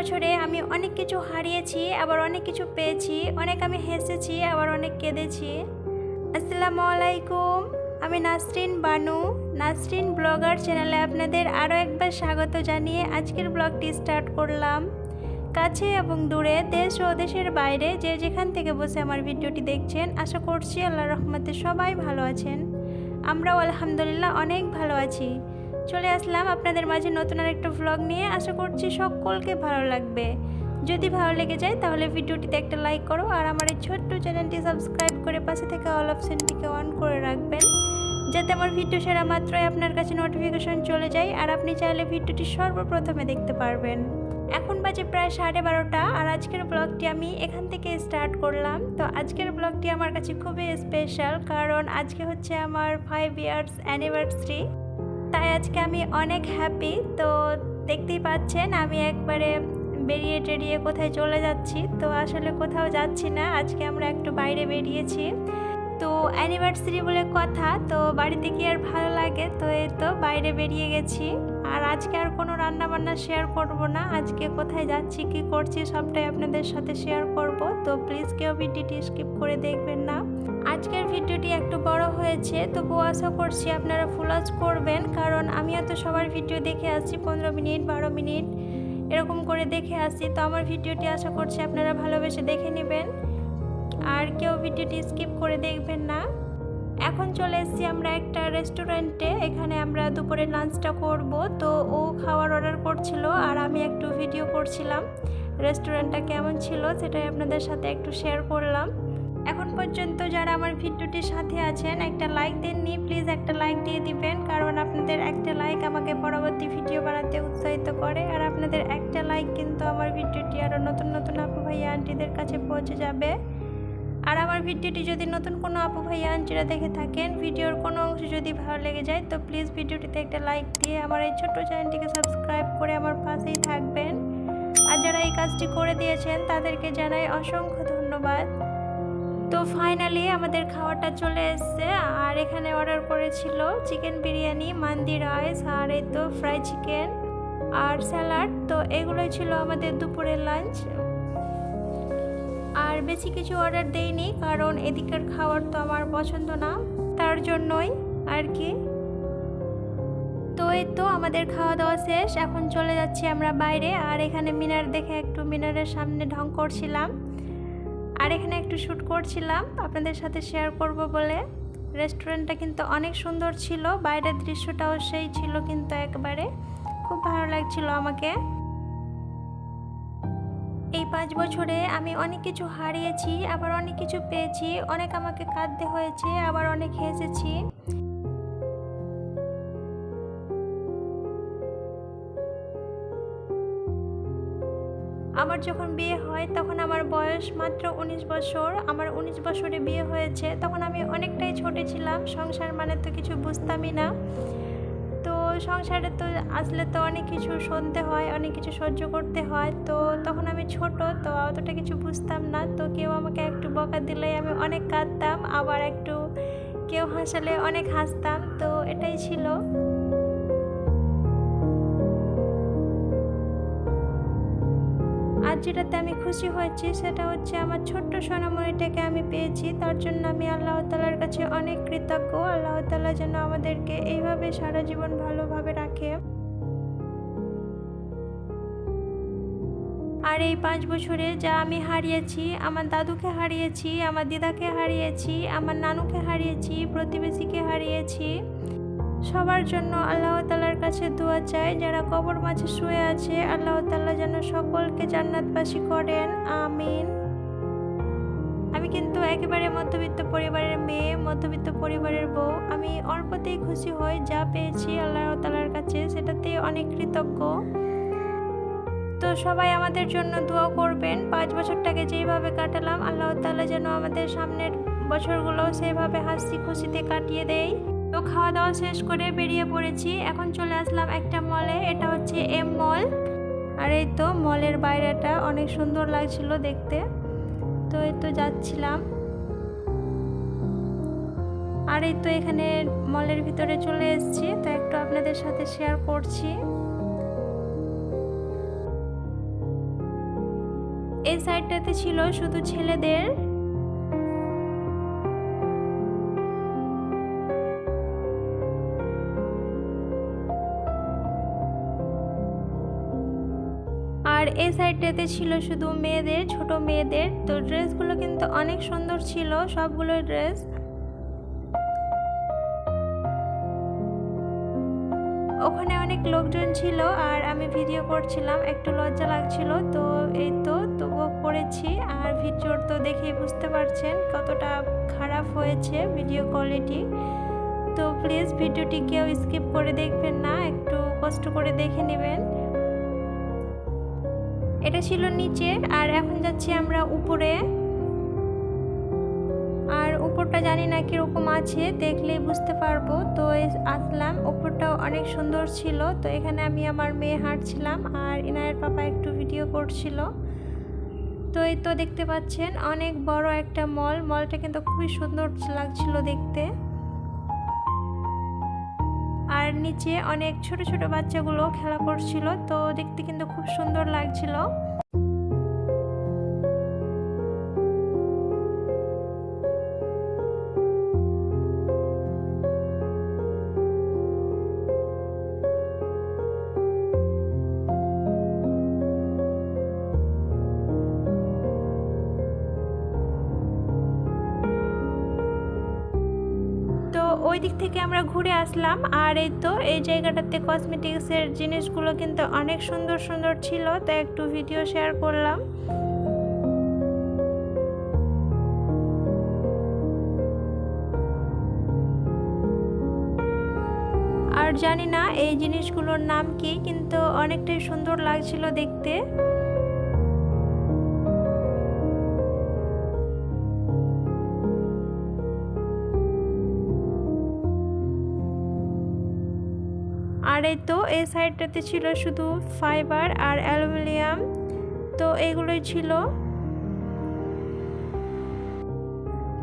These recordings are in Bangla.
বছরে আমি অনেক কিছু হারিয়েছি, আবার অনেক কিছু পেয়েছি, অনেক আমি হেসেছি, আবার অনেক কেঁদেছি। আসসালামু আলাইকুম, আমি নাসরিন বানু। নাসরিন ব্লগার চ্যানেলে আপনাদের আরও একবার স্বাগত জানিয়ে আজকের ব্লগটি স্টার্ট করলাম। কাছে এবং দূরে, দেশ ও দেশের বাইরে যে যেখান থেকে বসে আমার ভিডিওটি দেখছেন, আশা করছি আল্লাহ রহমতে সবাই ভালো আছেন। আমরাও আলহামদুলিল্লাহ অনেক ভালো আছি। চলে আসলাম আপনাদের মাঝে নতুন আর একটা ভ্লগ নিয়ে। আশা করছি সকলকে ভালো লাগবে। যদি ভালো লেগে যায় তাহলে ভিডিওটিতে একটা লাইক করো আর আমার এই ছোট্ট চ্যানেলটি সাবস্ক্রাইব করে পাশে থেকে অল অপশনটিকে অন করে রাখবেন। যাতে আমার ভিডিও সেরা মাত্রই আপনার কাছে নোটিফিকেশন চলে যায় আর আপনি চাইলে ভিডিওটি সর্বপ্রথমে দেখতে পারবেন। এখন বাজে প্রায় সাড়ে বারোটা আর আজকের ব্লগটি আমি এখান থেকে স্টার্ট করলাম। তো আজকের ব্লগটি আমার কাছে খুবই স্পেশাল কারণ আজকে হচ্ছে আমার ফাইভ ইয়ার্স অ্যানিভার্সারি তাই আজকে আমি অনেক হ্যাপি তো দেখতেই পাচ্ছেন আমি একবারে বেরিয়ে টেরিয়ে কোথায় চলে যাচ্ছি। তো আসলে কোথাও যাচ্ছি না, আজকে আমরা একটু বাইরে বেরিয়েছি। তো অ্যানিভার্সারি বলে কথা, তো বাড়িতে কি আর ভালো লাগে? তো এই তো বাইরে বেরিয়ে গেছি। আর আজকে আর কোনো রান্না বান্না শেয়ার করব না, আজকে কোথায় যাচ্ছি, কি করছি, সবটাই আপনাদের সাথে শেয়ার করব। তো প্লিজ কেউ ভিডিওটি স্কিপ করে দেখবেন না। আজকের ভিডিওটি একটু বড় হয়েছে তবু আশা করছি আপনারা ফুলাজ করবেন, কারণ আমিও তো সবার ভিডিও দেখে আসছি পনেরো মিনিট, বারো মিনিট, এরকম করে দেখে আসছি। তো আমার ভিডিওটি আশা করছি আপনারা ভালোবেসে দেখে নেবেন, আর কেউ ভিডিওটি স্কিপ করে দেখবেন না। এখন চলে এসেছি আমরা একটা রেস্টুরেন্টে এখানে আমরা দুপুরে লাঞ্চটা করব। তো ও খাওয়ার অর্ডার করছিল, আর আমি একটু ভিডিও করছিলাম। রেস্টুরেন্টটা কেমন ছিল, সেটাই আপনাদের সাথে একটু শেয়ার করলাম। এখন পর্যন্ত যারা আমার ভিডিওটির সাথে আছেন, একটা লাইক দেননি প্লিজ একটা লাইক দিয়ে দিবেন, কারণ আপনাদের একটা লাইক আমাকে পরবর্তী ভিডিও বানাতে উৎসাহিত করে, আর আপনাদের একটা লাইক কিন্তু আমার ভিডিওটি আরও নতুন নতুন আপু ভাইয়া আন্টিদের কাছে পৌঁছে যাবে। আর আমার ভিডিওটি যদি নতুন কোনো আপু ভাইয়া আন্টিরা দেখে থাকেন, ভিডিওর কোনো অংশ যদি ভালো লেগে যায়, তো প্লিজ ভিডিওটিতে একটা লাইক দিয়ে আমার এই ছোট্ট চ্যানেলটিকে সাবস্ক্রাইব করে আমার পাশেই থাকবেন। আর যারা এই কাজটি করে দিয়েছেন, তাদেরকে জানাই অসংখ্য ধন্যবাদ। তো ফাইনালি আমাদের খাওয়াটা চলে এসছে। আর এখানে অর্ডার করেছিল চিকেন বিরিয়ানি মান্দি রাইস আর এই তো ফ্রাই চিকেন আর স্যালাড তো এগুলোই ছিল আমাদের দুপুরের লাঞ্চ আর বেশি কিছু অর্ডার দেইনি, কারণ এদিকের খাবার তো আমার পছন্দ না, তার জন্যই আর কি। তো এই তো আমাদের খাওয়া দাওয়া শেষ। এখন চলে যাচ্ছি আমরা বাইরে। আর এখানে মিনার দেখে একটু মিনারের সামনে ঢং করছিলাম। আর এখানে একটু শ্যুট করছিলাম, আপনাদের সাথে শেয়ার করব বলে। রেস্টুরেন্টটা কিন্তু অনেক সুন্দর ছিল, বাইরের দৃশ্যটাও সেই ছিল কিন্তু একবারে। খুব ভালো লাগছিল আমাকে। এই পাঁচ বছরে আমি অনেক কিছু হারিয়েছি, আবার অনেক কিছু পেয়েছি, অনেক আমাকে কাঁদতে হয়েছে, আবার অনেক হেসেছি। যখন বিয়ে হয় তখন আমার বয়স মাত্র উনিশ বছর। আমার উনিশ বছরে বিয়ে হয়েছে। তখন আমি অনেকটাই ছোট ছিলাম। সংসার মানে তো কিছু বুঝতামই না। তো সংসারে তো আসলে তো অনেক কিছু শুনতে হয়, অনেক কিছু সহ্য করতে হয়। তো তখন আমি ছোট, তো অতটা কিছু বুঝতাম না। তো কেউ আমাকে একটু বকা দিলেই আমি অনেক কাঁদতাম। আবার একটু কেউ হাসালে অনেক হাসতাম। তো এটাই ছিল। যেটাতে আমি খুশি হয়েছি সেটা হচ্ছে আমার ছোট্ট সোনামণিটাকে আমি পেয়েছি। তার জন্য আমি আল্লাহ তালার কাছে অনেক কৃতজ্ঞ। আল্লাহ তালা যেন আমাদেরকে এইভাবে সারা জীবন ভালোভাবে রাখে। আর এই পাঁচ বছরে যা আমি হারিয়েছি, আমার দাদুকে হারিয়েছি, আমার দিদাকে হারিয়েছি, আমার নানুকে হারিয়েছি, প্রতিবেশীকে হারিয়েছি সবার জন্য আল্লাহ তালার কাছে দোয়া চাই, যারা কবর মাঝে শুয়ে আছে, আল্লাহ তাল্লাহ যেন সকলকে জান্নাতবাসী করেন, আমিন। আমি কিন্তু একেবারে মধ্যবিত্ত পরিবারের মেয়ে, মধ্যবিত্ত পরিবারের বউ। আমি অল্পতেই খুশি হই, যা পেয়েছি আল্লাহ তালার কাছে, সেটাতেই অনেক কৃতজ্ঞ। তো সবাই আমাদের জন্য দোয়া করবেন। পাঁচ বছরটাকে যেইভাবে কাটালাম, আল্লাহ তালা যেন আমাদের সামনের বছরগুলো সেভাবে হাসি খুশিতে কাটিয়ে দেয়। তো খাওয়া দাওয়া শেষ করে বেরিয়ে পড়েছি। এখন চলে আসলাম একটা মলে এটা হচ্ছে এম মল আর এই তো মলের বাইরেটা অনেক সুন্দর লাগছিল দেখতে। তো এই তো যাচ্ছিলাম। আর এই তো এখানে মলের ভিতরে চলে এসেছি। তো একটু আপনাদের সাথে শেয়ার করছি। এই সাইডটাতে ছিল শুধু ছেলেদের। এই সাইডটাতে ছিল শুধু মেয়েদের, ছোট মেয়েদের। তো ড্রেসগুলো কিন্তু অনেক সুন্দর ছিল, সবগুলো ড্রেস ওখানে অনেক লোকজন ছিল আর আমি ভিডিও করছিলাম, একটু লজ্জা লাগছিল। তো এই তো, তবুও করেছি আর ভিডিওর তো দেখেই বুঝতে পারছেন কতটা খারাপ হয়েছে ভিডিও কোয়ালিটি তো প্লিজ ভিডিওটি কেউ স্কিপ করে দেখবেন না, একটু কষ্ট করে দেখে নেবেন। এটা ছিল নিচে আর এখন যাচ্ছি আমরা উপরে। আর উপরটা জানি না কীরকম আছে দেখলে বুঝতে পারব। তো আসলাম, উপরটাও অনেক সুন্দর ছিল। তো এখানে আমি আমার মেয়ে হাঁটছিলাম, আর ইনায়ের পাপা একটু ভিডিও করছিল। তো এই তো দেখতে পাচ্ছেন, অনেক বড় একটা মল। মলটা কিন্তু খুবই সুন্দর লাগছিল দেখতে। আর নিচে অনেক ছোট ছোট বাচ্চাগুলো খেলা করছিল তো দেখতে কিন্তু খুব সুন্দর লাগছিল। ওই দিক থেকে আমরা ঘুরে আসলাম। আর এই তো, এই জায়গাটাতে কসমেটিক্সের জিনিসগুলো কিন্তু অনেক সুন্দর সুন্দর ছিল তো একটু ভিডিও শেয়ার করলাম। আর জানি না এই জিনিসগুলোর নাম কি, কিন্তু অনেকটাই সুন্দর লাগছিল দেখতে। আর এই তো, এই সাইডটাতে ছিল শুধু ফাইবার আর অ্যালুমিনিয়াম। তো এগুলোই ছিল।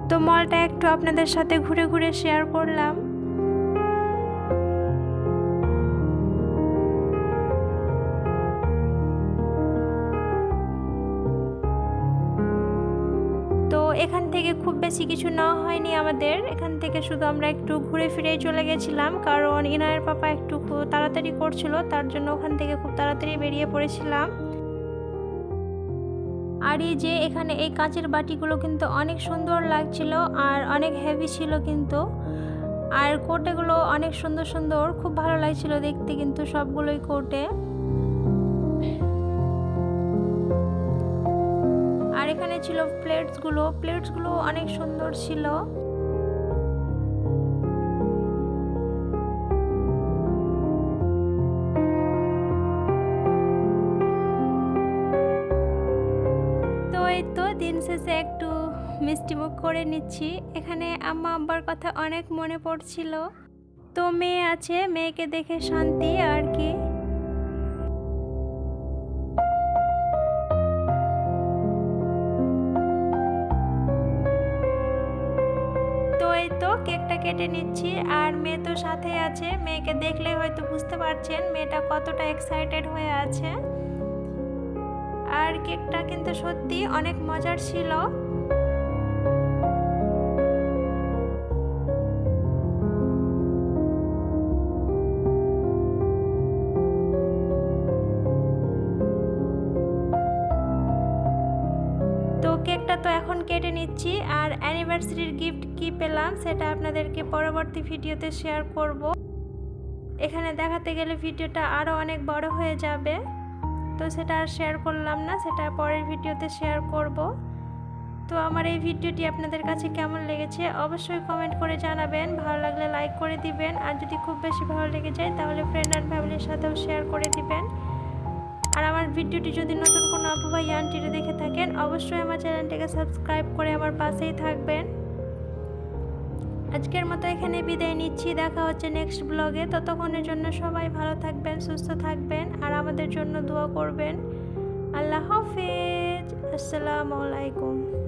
তো মলটা একটু আপনাদের সাথে ঘুরে ঘুরে শেয়ার করলাম। এখান থেকে খুব বেশি কিছু নেওয়া হয়নি আমাদের। এখান থেকে শুধু আমরা একটু ঘুরে ফিরে চলে গেছিলাম, কারণ ইনায়ের পাপা একটু তাড়াতাড়ি করছিল, তার জন্য ওখান থেকে খুব তাড়াতাড়ি বেরিয়ে পড়েছিলাম। আর এই যে এখানে এই কাঁচের বাটিগুলো কিন্তু অনেক সুন্দর লাগছিল আর অনেক হেভি ছিল কিন্তু। আর কোটেগুলো অনেক সুন্দর সুন্দর, খুব ভালো লাগছিল দেখতে কিন্তু সবগুলোই কোটে এখানে ছিল প্লেটসগুলো। প্লেটসগুলো অনেক সুন্দর ছিল। তো এই তো দিন শেষে একটু মিষ্টি মুখ করে নিচ্ছি। এখানে আম্মা আব্বার কথা অনেক মনে পড়ছিল। তো মেয়ে আছে, মেয়েকে দেখে শান্তি আর কি। তো কেকটা কেটে নিচ্ছি আর মেয়ে তো সাথে আছে। মেয়েকে দেখলে হয়তো বুঝতে পারছেন মেয়েটা কতটা এক্সাইটেড হয়ে আছে। আর কেকটা কিন্তু সত্যি অনেক মজার ছিল। তো কেকটা তো এখন কেটে নিচ্ছি আর অ্যানিভার্সারির গিফট কি পেলাম সেটা আপনাদেরকে পরবর্তী ভিডিওতে শেয়ার করব। এখানে দেখাতে গেলে ভিডিওটা আরও অনেক বড় হয়ে যাবে। তো সেটা আর শেয়ার করলাম না, সেটা পরের ভিডিওতে শেয়ার করব। তো আমার এই ভিডিওটি আপনাদের কাছে কেমন লেগেছে অবশ্যই কমেন্ট করে জানাবেন। ভালো লাগলে লাইক করে দিবেন আর যদি খুব বেশি ভালো লেগে যায় তাহলে ফ্রেন্ড অ্যান্ড ফ্যামিলির সাথেও শেয়ার করে দিবেন। আর আমার ভিডিওটি যদি নতুন কোনো ভাই আন্টিরে দেখে থাকেন। অবশ্যই আমার চ্যানেলটিকে সাবস্ক্রাইব করে আমার পাশেই থাকবেন। আজকের মতো এখানে বিদায় নিচ্ছি। দেখা হচ্ছে নেক্সট ব্লগে। ততক্ষণের জন্য সবাই ভালো থাকবেন, সুস্থ থাকবেন, আর আমাদের জন্য দোয়া করবেন। আল্লাহ হাফিজ। আসসালামু আলাইকুম।